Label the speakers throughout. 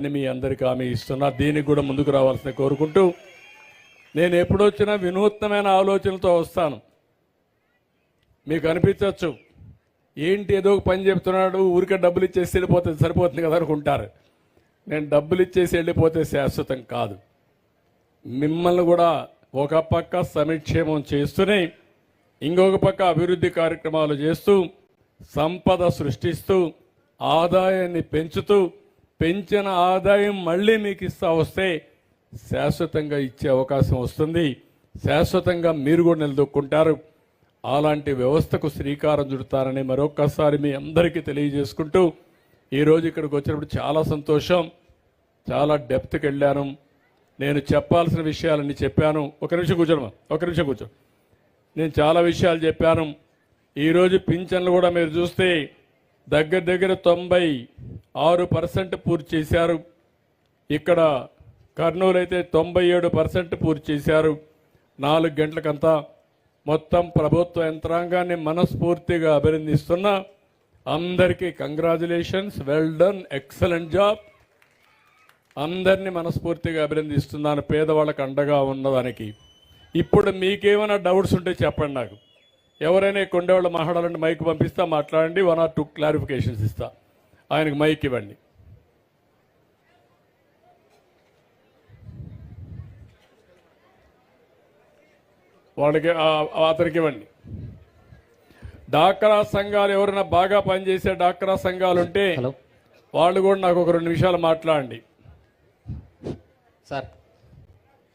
Speaker 1: అని మీ అందరికీ హామీ ఇస్తున్నా. దీనికి కూడా ముందుకు రావాల్సిన కోరుకుంటూ నేను ఎప్పుడొచ్చినా వినూత్నమైన ఆలోచనలతో వస్తాను. మీకు అనిపించవచ్చు ఏంటి ఏదో ఒక పని చెప్తున్నాడు ఊరికే డబ్బులు ఇచ్చేసి వెళ్ళిపోతే సరిపోతుంది కదా అనుకుంటారు. నేను డబ్బులు ఇచ్చేసి వెళ్ళిపోతే శాశ్వతం కాదు. మిమ్మల్ని కూడా ఒక పక్క సమిక్షేమం చేస్తూనే ఇంకొక పక్క అభివృద్ధి కార్యక్రమాలు చేస్తూ సంపద సృష్టిస్తూ ఆదాయాన్ని పెంచుతూ పెంచిన ఆదాయం మళ్ళీ మీకు ఇస్తా వస్తే శాశ్వతంగా ఇచ్చే అవకాశం వస్తుంది. శాశ్వతంగా మీరు కూడా నిలదొక్కుంటారు. అలాంటి వ్యవస్థకు శ్రీకారం చుడతారని మరొక్కసారి మీ అందరికీ తెలియజేసుకుంటూ ఈరోజు ఇక్కడికి వచ్చినప్పుడు చాలా సంతోషం. చాలా డెప్త్కి వెళ్ళాను నేను చెప్పాల్సిన విషయాలన్నీ చెప్పాను. ఒక నిమిషం కూర్చోమ్మా ఒక నిమిషం కూర్చో. నేను చాలా విషయాలు చెప్పాను. ఈరోజు పింఛన్లు కూడా మీరు చూస్తే దగ్గర దగ్గర తొంభై ఆరు పర్సెంట్ పూర్తి చేశారు. ఇక్కడ కర్నూలు అయితే తొంభై ఏడు పర్సెంట్ పూర్తి చేశారు. నాలుగు గంటలకంతా మొత్తం ప్రభుత్వ యంత్రాంగాన్ని మనస్ఫూర్తిగా అభినందిస్తున్నా అందరికీ congratulations. Well done excellent job అందరినీ మనస్ఫూర్తిగా అభినందిస్తున్నాను. పేదవాళ్ళకు అండగా ఉన్నదానికి. ఇప్పుడు మీకేమైనా డౌట్స్ ఉంటే చెప్పండి నాకు. ఎవరైనా ఇక్కడ ఉండేవాళ్ళు మాట్లాడాలంటే మైక్ పంపిస్తా మాట్లాడండి. వన్ ఆర్ టూ క్లారిఫికేషన్స్ ఇస్తా. ఆయనకు మైక్ ఇవ్వండి. వాళ్ళకి అతనికి ఇవ్వండి. డాక్రా సంఘాలు ఎవరైనా బాగా పనిచేసే డాక్రా సంఘాలు ఉంటే వాళ్ళు కూడా నాకు ఒక రెండు నిమిషాలు మాట్లాడండి.
Speaker 2: సార్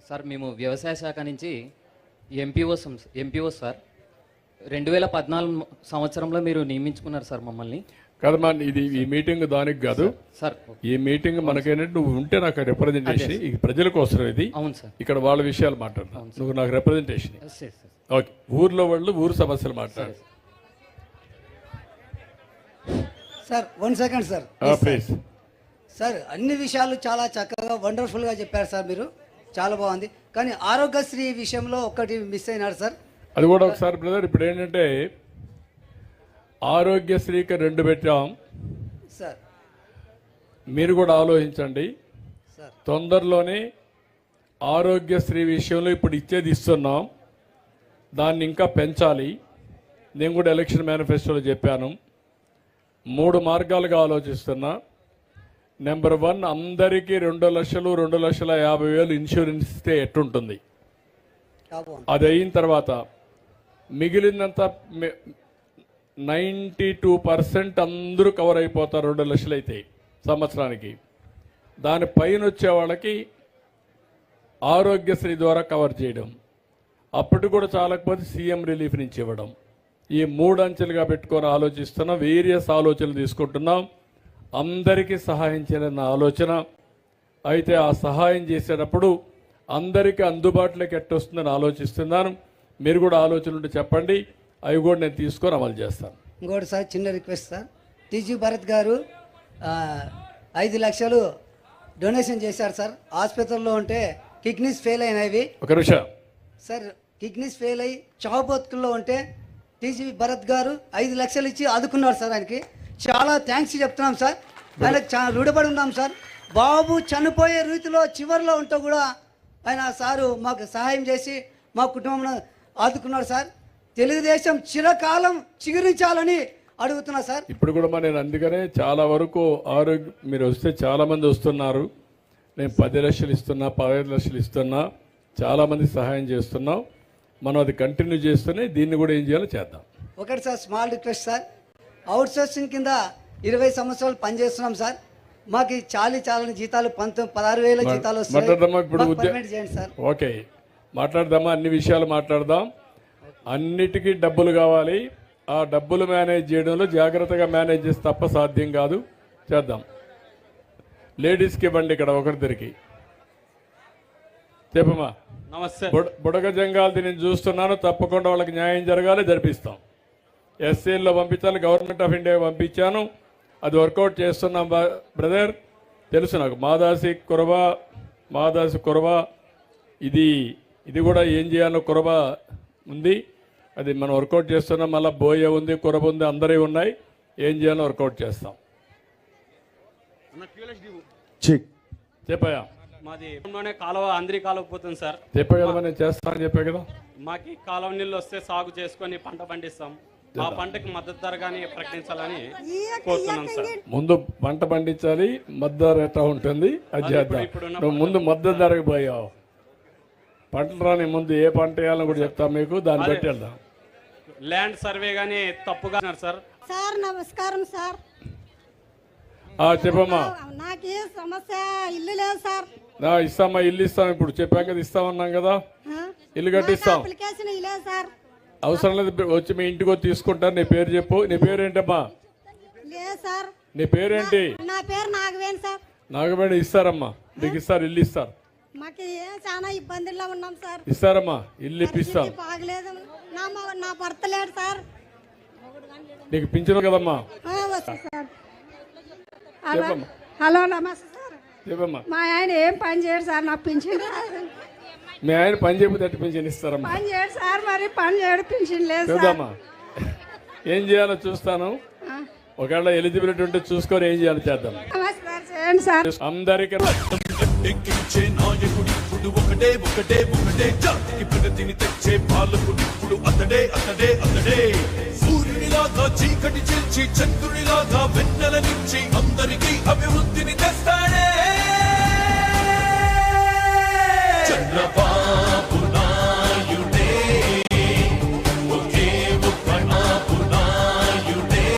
Speaker 2: సార్ మేము వ్యవసాయ శాఖ నుంచి ఎంపీఓ ఎంపీఓ సార్. రెండు వేల పద్నాలుగు సంవత్సరంలో మీరు నియమించుకున్నారు సార్ మమ్మల్ని.
Speaker 1: కదమ్మా ఇది ఈ మీటింగ్ దానికి కాదు.
Speaker 2: సార్
Speaker 1: ఈ మీటింగ్ మనకేంటంటే నువ్వు ఉంటే నాకు రిప్రజెంటేషన్ ఇది ప్రజల కోసం ఇది.
Speaker 2: అవును సార్.
Speaker 1: ఇక్కడ వాళ్ళ విషయాలు మాట్లాడతాను నువ్వు నాకు రిప్రజెంటేషన్. ఓకే. ఊర్లో వాళ్ళు ఊరు సమస్యలు మాట్లాడు
Speaker 3: sir one second sir.
Speaker 1: Please
Speaker 3: sir అన్ని విషయాలు చాలా చక్కగా వండర్ఫుల్గా చెప్పారు సార్ మీరు. చాలా బాగుంది. కానీ ఆరోగ్యశ్రీ విషయంలో ఒక్కటి మిస్ అయినారు సార్.
Speaker 1: అది కూడా ఒకసారి బ్రదర్ ఇప్పుడు ఏంటంటే ఆరోగ్యశ్రీకి రెండు పెట్టాం.
Speaker 3: సార్.
Speaker 1: మీరు కూడా ఆలోచించండి. తొందరలోనే ఆరోగ్యశ్రీ విషయంలో ఇప్పుడు ఇచ్చేది ఇస్తున్నాం. దాన్ని ఇంకా పెంచాలి. నేను కూడా ఎలక్షన్ మేనిఫెస్టోలో చెప్పాను. మూడు మార్గాలుగా ఆలోచిస్తున్నా. నెంబర్ వన్ అందరికీ రెండు లక్షలు రెండు లక్షల యాభై వేలు ఇన్సూరెన్స్ ఇస్తే ఎట్టుంటుంది? అది అయిన తర్వాత మిగిలినంత నైంటీ టూ పర్సెంట్ అందరూ కవర్ అయిపోతారు రెండు లక్షలు అయితే సంవత్సరానికి. దాని పైన వచ్చే వాళ్ళకి ఆరోగ్యశ్రీ ద్వారా కవర్ చేయడం. అప్పటి కూడా చాలకపోతే సీఎం రిలీఫ్ నుంచి ఇవ్వడం. ఈ మూడు అంచెలుగా పెట్టుకొని ఆలోచిస్తున్నాం వేరియస్ ఆలోచనలు తీసుకుంటున్నాం. అందరికీ సహాయం చేయాలన్న ఆలోచన. అయితే ఆ సహాయం చేసేటప్పుడు అందరికీ అందుబాటులోకి ఎట్టొస్తుందని ఆలోచిస్తున్నాను. మీరు కూడా ఆలోచన ఉంటే చెప్పండి. అవి కూడా నేను తీసుకొని అమలు చేస్తాను.
Speaker 3: ఇంకోటి సార్ చిన్న రిక్వెస్ట్ సార్. టీజీ భరత్ గారు ఐదు లక్షలు డొనేషన్ చేశారు సార్. ఆసుపత్రిలో ఉంటే కిడ్నీస్ ఫెయిల్ అయినవి
Speaker 1: ఒక నిమిషం.
Speaker 3: సార్ కిడ్నీస్ ఫెయిల్ అయ్యి చావుబతుకుల్లో ఉంటే టీజీ భరత్ గారు ఐదు లక్షలు ఇచ్చి ఆదుకున్నారు సార్ ఆయనకి. చాలా థ్యాంక్స్ చెప్తున్నాం సార్. ఆయనకు చాలా రుణపడి ఉన్నాం సార్. బాబు చనిపోయే రీతిలో చివరిలో ఉంటూ కూడా ఆయన సారు మాకు సహాయం చేసి మా కుటుంబం ఆదుకున్నారు సార్. తెలుగుదేశం చిరకాలం చిగురించాలని అడుగుతున్నా సార్.
Speaker 1: ఇప్పుడు కూడా మరి నేను అందుకనే చాలా వరకు ఆరోగ్య మీరు వస్తే చాలా మంది వస్తున్నారు. నేను పది లక్షలు ఇస్తున్నా పదహైదు లక్షలు ఇస్తున్నా చాలా మంది సహాయం చేస్తున్నాం. మనం అది కంటిన్యూ చేస్తూనే దీన్ని కూడా ఏం చేయాలో చేద్దాం.
Speaker 3: ఒకటి sir small request sir. Outsourcing కింద ఇరవై సంవత్సరాలు పనిచేస్తున్నాం సార్. మాకు చాలీ చాలని జీతాలు పంతొమ్మిది పదహారు వేల జీతాలు
Speaker 1: ఓకే. మాట్లాడదామా? అన్ని విషయాలు మాట్లాడదాం. అన్నిటికీ డబ్బులు కావాలి. ఆ డబ్బులు మేనేజ్ చేయడంలో జాగ్రత్తగా మేనేజ్ చేస్తే తప్ప సాధ్యం కాదు. చేద్దాం. లేడీస్కి ఇవ్వండి ఇక్కడ ఒకరిద్దరికి. చెప్పమ్మా.
Speaker 4: నమస్తే.
Speaker 1: బుడ- బుడగ జంగాలది నేను చూస్తున్నాను. తప్పకుండా వాళ్ళకి న్యాయం జరగాలి. జరిపిస్తాం. ఎస్సీల్లో పంపించాలి. గవర్నమెంట్ ఆఫ్ ఇండియా పంపించాను. అది వర్కౌట్ చేస్తున్నాం బ్రదర్. తెలుసు నాకు. మాదాసి కురవ మాదాసి కురవ. ఇది ఇది కూడా ఏం చేయాలో కురవ ఉంది. అది మనం వర్కౌట్ చేస్తున్నాం మళ్ళీ బోయ ఉంది కురవ ఉంది అందరి ఉన్నాయి. ఏం చేయాలో వర్కౌట్ చేస్తాం.
Speaker 4: చెక్
Speaker 1: చెప్పాయా
Speaker 5: మాది కాలువ అందరి కాలువ పోతుంది సార్.
Speaker 1: చెప్పా కదా నేను? చేస్తానని చెప్పా కదా.
Speaker 5: మాకి కాలువ నీళ్ళు వస్తే సాగు చేసుకొని పంట పండిస్తాం. ఆ పంటకి మద్దతు ధర కానీ ప్రకటించాలని కోరుతున్నాం సార్.
Speaker 1: ముందు పంట పండించాలి మద్దతు ధర ఎట్లా ఉంటుంది అది చేద్దాం. ముందు మద్దతు ధరకు పోయావు. పంటలు రాని ముందు ఏ పంట వేయాలని కూడా చెప్తాం మీకు దాన్ని. బట్టి వెళ్దాం.
Speaker 5: ల్యాండ్ సర్వే కానీ తప్పుగా ఉన్నారు సార్.
Speaker 6: సార్ నమస్కారం సార్.
Speaker 1: చెప్పమ్మా.
Speaker 6: నాకు ఏ సమస్య ఇల్లు లేదు సార్.
Speaker 1: నా ఇస్తామా ఇల్లు ఇస్తాం ఇప్పుడు చెప్పాం కదా ఇస్తామన్నాం కదా? ఇల్లు కట్టిస్తాం. అవసరం లేదు వచ్చి మీ ఇంటికి వచ్చి తీసుకుంటారు నీ పేరు చెప్పు. నీ పేరు ఏంటమ్మా
Speaker 6: లేదు సార్.
Speaker 1: నీ పేరేంటి?
Speaker 6: నా పేరు నాగవేణి సార్.
Speaker 1: నాగబేడ ఇస్తారమ్మా. నీకు ఇస్తారు ఇల్లు ఇస్తారు.
Speaker 6: మాకు ఏ చాలా ఇబ్బందుల్లో ఉన్నాం సార్.
Speaker 1: ఇస్తారమ్మా ఇల్లు ఇప్పిస్తాం.
Speaker 6: బాగలేదు. నా నా భర్త లేడు సార్.
Speaker 1: నీకు పింఛను కదమ్మా.
Speaker 6: హలో. హలో నమస్తే సార్.
Speaker 1: చెప్పమ్మా.
Speaker 6: మా ఆయన ఏం పని చేయడు సార్ నాకు పింఛన్.
Speaker 1: మీ ఆయన పని చేయకపోతే పింఛన్ ఇస్తారమ్మా?
Speaker 6: పని చేయడు సార్ మరి పని చేయడు పింఛన్ లేదు
Speaker 1: చూద్దామా. ఏం చేయాలో చూస్తాను. ఒకవేళ ఎలిజిబిలిటీ ఉంటే చూసుకొని ఏం చేయాలో చేద్దాం. అందరికీ
Speaker 7: ఎక్కించే నాయకుడు ఇప్పుడు ఒకటే ఒకటే ఒకటే. జాతికి ప్రగతిని తెచ్చే పాలకుడు ఇప్పుడు అతడే అతడే అతడే. సూర్యునిలాగా చీకటి చేర్చి చంద్రునిలాగా వెన్నెల నుంచి అందరికీ అభివృద్ధిని తెస్తాడే.